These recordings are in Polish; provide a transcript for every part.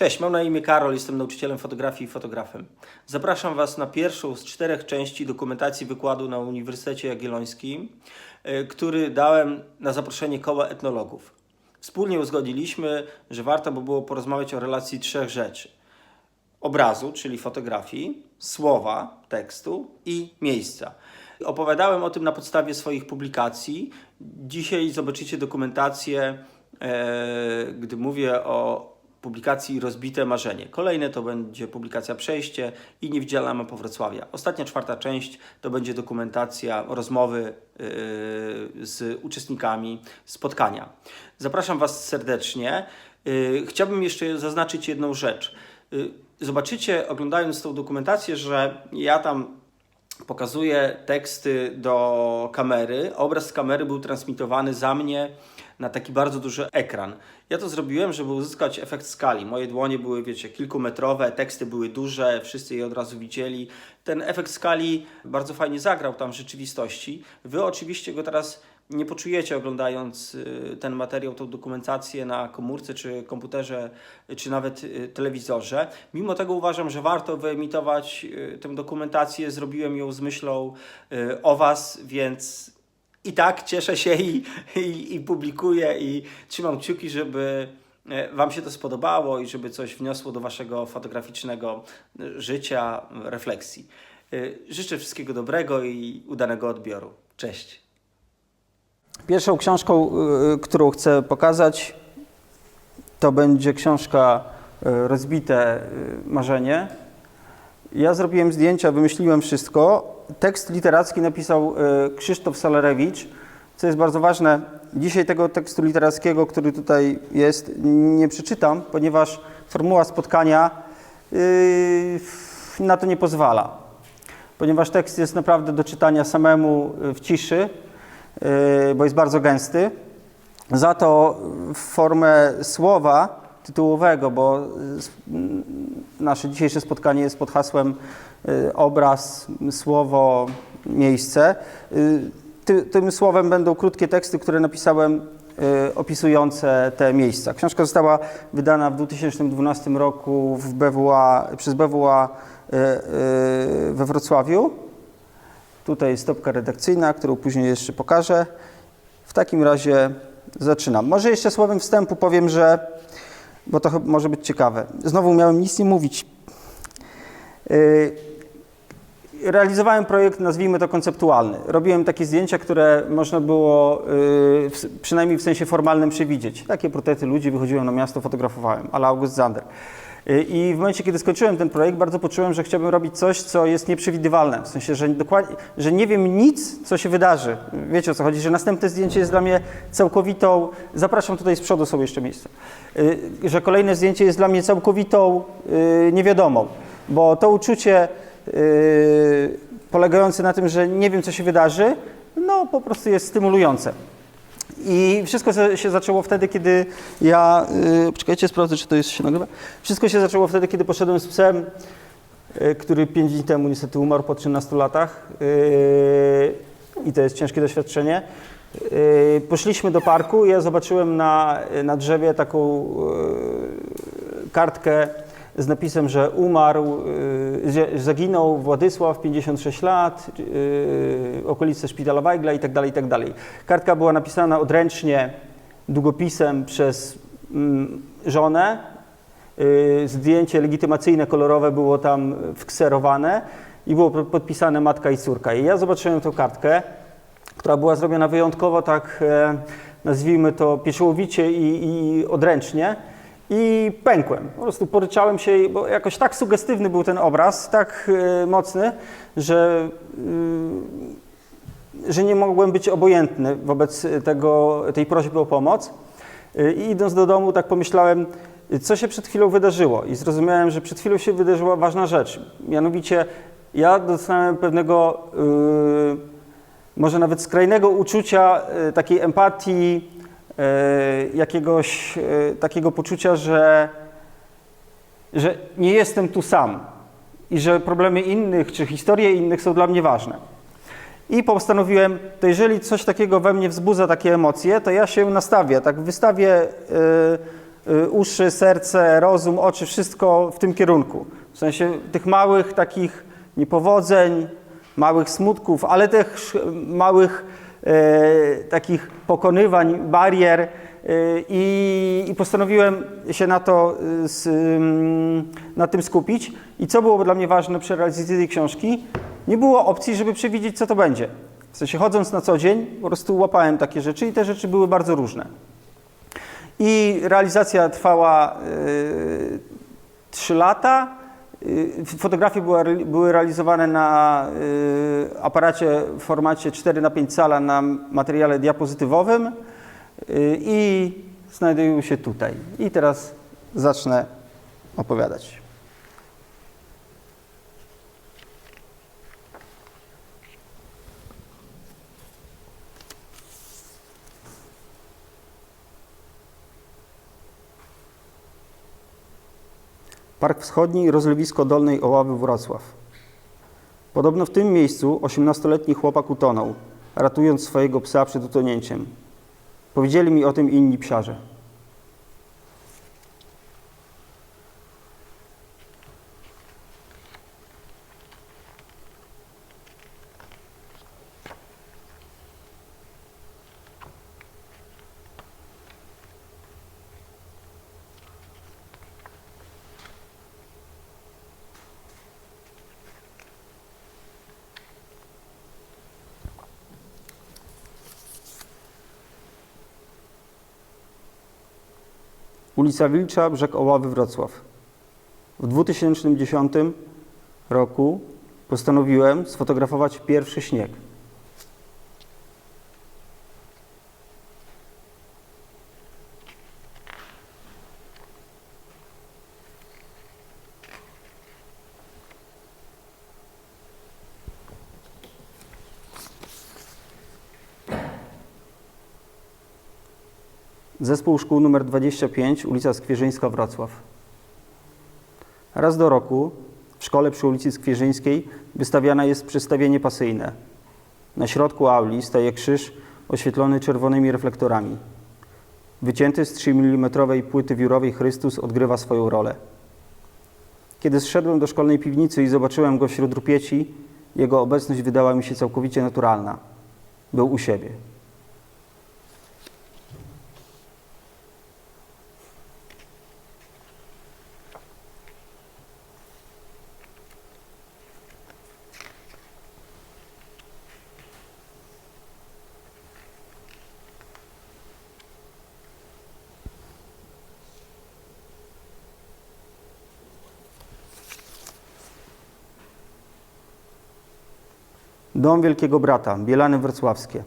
Cześć, mam na imię Karol, jestem nauczycielem fotografii i fotografem. Zapraszam Was na pierwszą z czterech części dokumentacji wykładu na Uniwersytecie Jagiellońskim, y, który dałem na zaproszenie koła etnologów. Wspólnie uzgodniliśmy, że warto by było porozmawiać o relacji trzech rzeczy. Obrazu, czyli fotografii, słowa, tekstu i miejsca. Opowiadałem o tym na podstawie swoich publikacji. Dzisiaj zobaczycie dokumentację, e, gdy mówię o publikacji Rozbite Marzenie. Kolejne to będzie publikacja Przejście i Niewidzialna Mapa Wrocławia. Ostatnia, czwarta część to będzie dokumentacja rozmowy e, z uczestnikami spotkania. Zapraszam Was serdecznie. E, Chciałbym jeszcze zaznaczyć jedną rzecz. Y, Zobaczycie, oglądając tą dokumentację, że ja tam pokazuję teksty do kamery. Obraz z kamery był transmitowany za mnie na taki bardzo duży ekran. Ja to zrobiłem, żeby uzyskać efekt skali. Moje dłonie były, wiecie, kilkumetrowe, teksty były duże, wszyscy je od razu widzieli. Ten efekt skali bardzo fajnie zagrał tam w rzeczywistości. Wy oczywiście go teraz nie poczujecie oglądając y, ten materiał, tą dokumentację na komórce, czy komputerze, czy nawet y, telewizorze. Mimo tego uważam, że warto wyemitować y, tę dokumentację. Zrobiłem ją z myślą o Was, więc i tak cieszę się i, i, i publikuję i trzymam kciuki, żeby e, Wam się to spodobało i żeby coś wniosło do Waszego fotograficznego życia, refleksji. Życzę wszystkiego dobrego i udanego odbioru. Cześć. Pierwszą książką, y, którą chcę pokazać, to będzie książka y, Rozbite y, Marzenie. Ja zrobiłem zdjęcia, wymyśliłem wszystko. Tekst literacki napisał y, Krzysztof Salerewicz, co jest bardzo ważne. Dzisiaj tego tekstu literackiego, który tutaj jest, nie przeczytam, ponieważ formuła spotkania y, na to nie pozwala. Ponieważ tekst jest naprawdę do czytania samemu y, w ciszy, y, bo jest bardzo gęsty. Za to w formę słowa tytułowego, bo y, nasze dzisiejsze spotkanie jest pod hasłem y, obraz, słowo, miejsce. Y, Ty, tym słowem będą krótkie teksty, które napisałem y, opisujące te miejsca. Książka została wydana w 2012 roku w BWA, przez BWA y, y, we Wrocławiu. Tutaj jest stopka redakcyjna, którą później jeszcze pokażę. W takim razie zaczynam. Może jeszcze słowem wstępu powiem, że, bo to może być ciekawe. Znowu miałem nic nie mówić. Yy, Realizowałem projekt, nazwijmy to konceptualny. Robiłem takie zdjęcia, które można było w, przynajmniej w sensie formalnym przewidzieć. Takie portrety ludzi, wychodziłem na miasto, fotografowałem, ale August Zander. I w momencie, kiedy skończyłem ten projekt, bardzo poczułem, że chciałbym robić coś, co jest nieprzewidywalne. W sensie, że, dokładnie, że nie wiem nic, co się wydarzy. Wiecie o co chodzi, że następne zdjęcie jest dla mnie całkowitą. Zapraszam tutaj z przodu, są jeszcze miejsca. Yy, Że kolejne zdjęcie jest dla mnie całkowitą yy, niewiadomą, bo to uczucie yy, polegające na tym, że nie wiem, co się wydarzy, no po prostu jest stymulujące. I wszystko się zaczęło wtedy, kiedy ja. Yy, poczekajcie, sprawdzę, czy to jest się nagrywa. Wszystko się zaczęło wtedy, kiedy poszedłem z psem, yy, który 5 dni temu niestety umarł po 13 latach. Yy, I to jest ciężkie doświadczenie. Yy, poszliśmy do parku ja zobaczyłem na, na drzewie taką yy, kartkę z napisem, że umarł, że zaginął Władysław, 56 lat, yy, okolice szpitala Weigla i tak dalej, i tak. Kartka była napisana odręcznie długopisem przez mm, żonę. Yy, Zdjęcie legitymacyjne, kolorowe było tam wkserowane i było po- podpisane matka i córka. I ja zobaczyłem tę kartkę, która była zrobiona wyjątkowo tak, e, nazwijmy to, pieczołowicie i, i odręcznie. I pękłem. Po prostu poryczałem się, bo jakoś tak sugestywny był ten obraz, tak e, mocny, że, y, że nie mogłem być obojętny wobec tego, tej prośby o pomoc. Y, I idąc do domu, tak pomyślałem, co się przed chwilą wydarzyło. I zrozumiałem, że przed chwilą się wydarzyła ważna rzecz. Mianowicie, ja dostałem pewnego, y, może nawet skrajnego uczucia, y, takiej empatii, y, jakiegoś y, takiego poczucia, że, że nie jestem tu sam i że problemy innych czy historie innych są dla mnie ważne. I postanowiłem, to jeżeli coś takiego we mnie wzbudza takie emocje, to ja się nastawię, tak wystawię y, y, uszy, serce, rozum, oczy, wszystko w tym kierunku. W sensie tych małych takich niepowodzeń, małych smutków, ale też małych e, takich pokonywań, barier. e, I, I postanowiłem się na to, y, z, na tym skupić. I co było dla mnie ważne przy realizacji tej książki? Nie było opcji, żeby przewidzieć, co to będzie. W sensie chodząc na co dzień, po prostu łapałem takie rzeczy i te rzeczy były bardzo różne. I realizacja trwała y, 3 lata. Y, Fotografie były, realizowane na y, aparacie w formacie 4 na 5 cala na materiale diapozytywowym y, i znajdują się tutaj. I teraz zacznę opowiadać. Park Wschodni rozlewisko Dolnej Oławy Wrocław. Podobno w tym miejscu 18-letni chłopak utonął, ratując swojego psa przed utonięciem. Powiedzieli mi o tym inni psiarze. Ulica Wilcza, brzeg Oławy, Wrocław. W 2010 roku postanowiłem sfotografować pierwszy śnieg. Zespół Szkół nr 25, ulica Skwierzyńska, Wrocław. Raz do roku w szkole przy ulicy Skwierzyńskiej wystawiane jest przedstawienie pasyjne. Na środku auli staje krzyż oświetlony czerwonymi reflektorami. Wycięty z 3 mm płyty wiórowej Chrystus odgrywa swoją rolę. Kiedy zszedłem do szkolnej piwnicy i zobaczyłem go wśród rupieci, jego obecność wydała mi się całkowicie naturalna. Był u siebie. Dom Wielkiego Brata, Bielany Wrocławskie.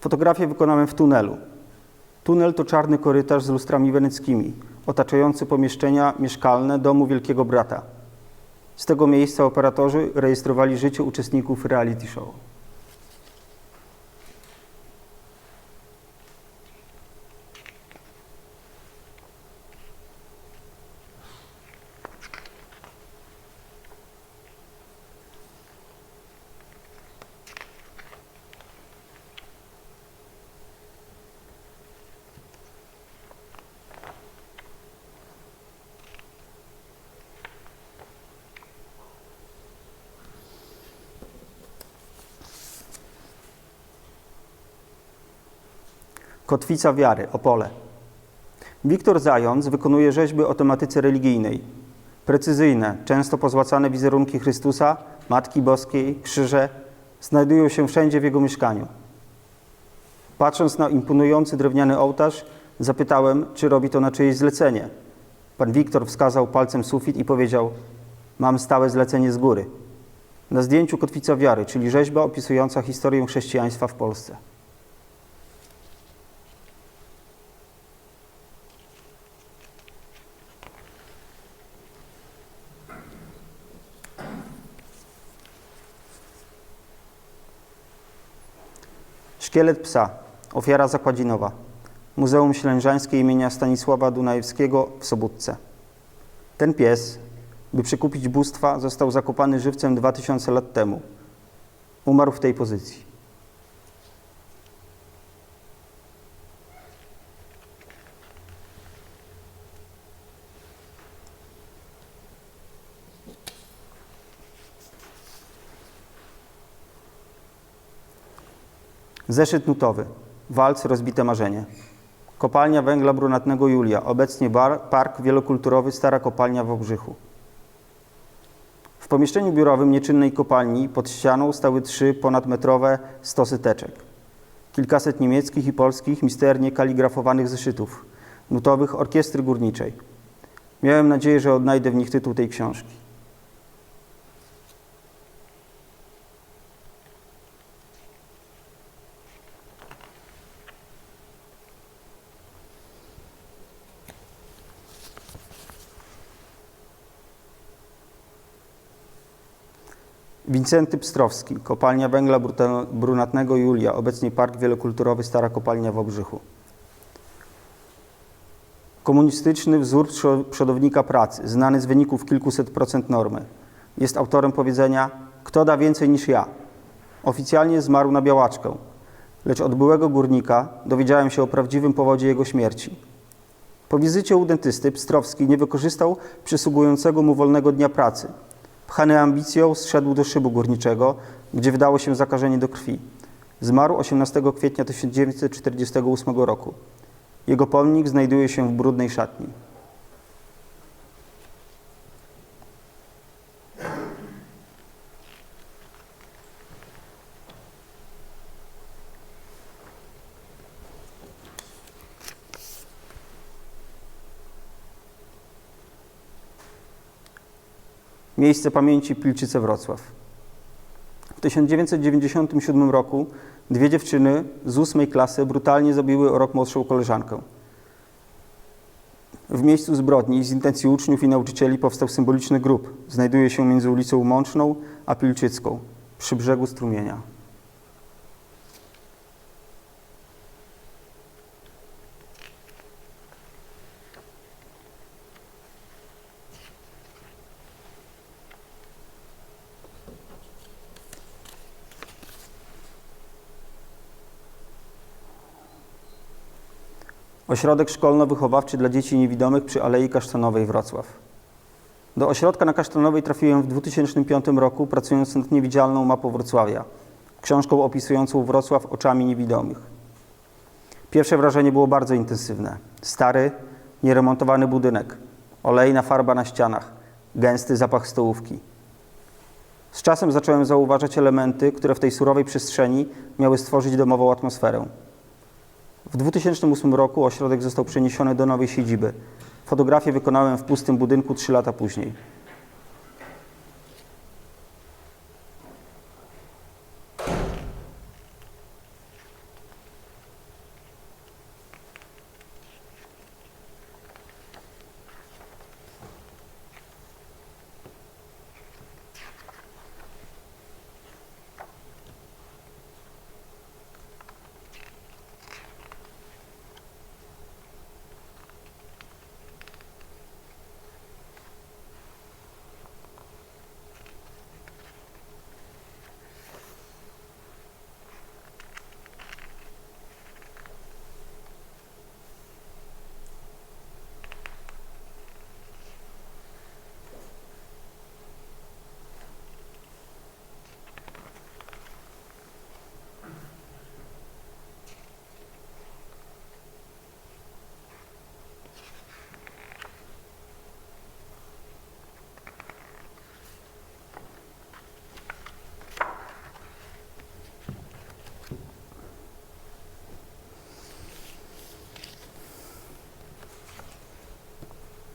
Fotografię wykonałem w tunelu. Tunel to czarny korytarz z lustrami weneckimi, otaczający pomieszczenia mieszkalne domu Wielkiego Brata. Z tego miejsca operatorzy rejestrowali życie uczestników reality show. Kotwica wiary, Opole. Wiktor Zając wykonuje rzeźby o tematyce religijnej. Precyzyjne, często pozłacane wizerunki Chrystusa, Matki Boskiej, krzyże znajdują się wszędzie w jego mieszkaniu. Patrząc na imponujący drewniany ołtarz, zapytałem, czy robi to na czyjeś zlecenie. Pan Wiktor wskazał palcem sufit i powiedział: Mam stałe zlecenie z góry. Na zdjęciu kotwica wiary, czyli rzeźba opisująca historię chrześcijaństwa w Polsce. Szkielet psa. Ofiara zakładzinowa. Muzeum Ślężańskie imienia Stanisława Dunajewskiego w Sobótce. Ten pies, by przykupić bóstwa, został zakopany żywcem 2000 lat temu. Umarł w tej pozycji. Zeszyt nutowy. Walc Rozbite Marzenie. Kopalnia węgla brunatnego Julia. Obecnie bar, Park Wielokulturowy Stara Kopalnia w Obrzychu. W pomieszczeniu biurowym nieczynnej kopalni pod ścianą stały trzy ponadmetrowe stosy teczek. Kilkaset niemieckich i polskich misternie kaligrafowanych zeszytów, nutowych orkiestry górniczej. Miałem nadzieję, że odnajdę w nich tytuł tej książki. Wincenty Pstrowski, kopalnia węgla brunatnego Julia, obecnie Park Wielokulturowy Stara Kopalnia w Obrzychu. Komunistyczny wzór przo- przodownika pracy, znany z wyników kilkuset procent normy. Jest autorem powiedzenia Kto da więcej niż ja? Oficjalnie zmarł na białaczkę, lecz od byłego górnika dowiedziałem się o prawdziwym powodzie jego śmierci. Po wizycie u dentysty Pstrowski nie wykorzystał przysługującego mu wolnego dnia pracy. Pchany ambicją zszedł do szybu górniczego, gdzie wydało się zakażenie do krwi. Zmarł 18 kwietnia 1948 roku. Jego pomnik znajduje się w brudnej szatni. Miejsce pamięci Pilczyce Wrocław. W 1997 roku dwie dziewczyny z ósmej klasy brutalnie zabiły o rok młodszą koleżankę. W miejscu zbrodni z intencji uczniów i nauczycieli powstał symboliczny grób. Znajduje się między ulicą Mączną a Pilczycką, przy brzegu strumienia. Ośrodek szkolno-wychowawczy dla dzieci niewidomych przy Alei Kasztanowej Wrocław. Do ośrodka na Kasztanowej trafiłem w 2005 roku, pracując nad niewidzialną mapą Wrocławia, książką opisującą Wrocław oczami niewidomych. Pierwsze wrażenie było bardzo intensywne. Stary, nieremontowany budynek, olejna farba na ścianach, gęsty zapach stołówki. Z czasem zacząłem zauważać elementy, które w tej surowej przestrzeni miały stworzyć domową atmosferę. W 2008 roku ośrodek został przeniesiony do nowej siedziby. Fotografię wykonałem w pustym budynku 3 lata później.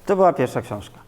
To była pierwsza książka.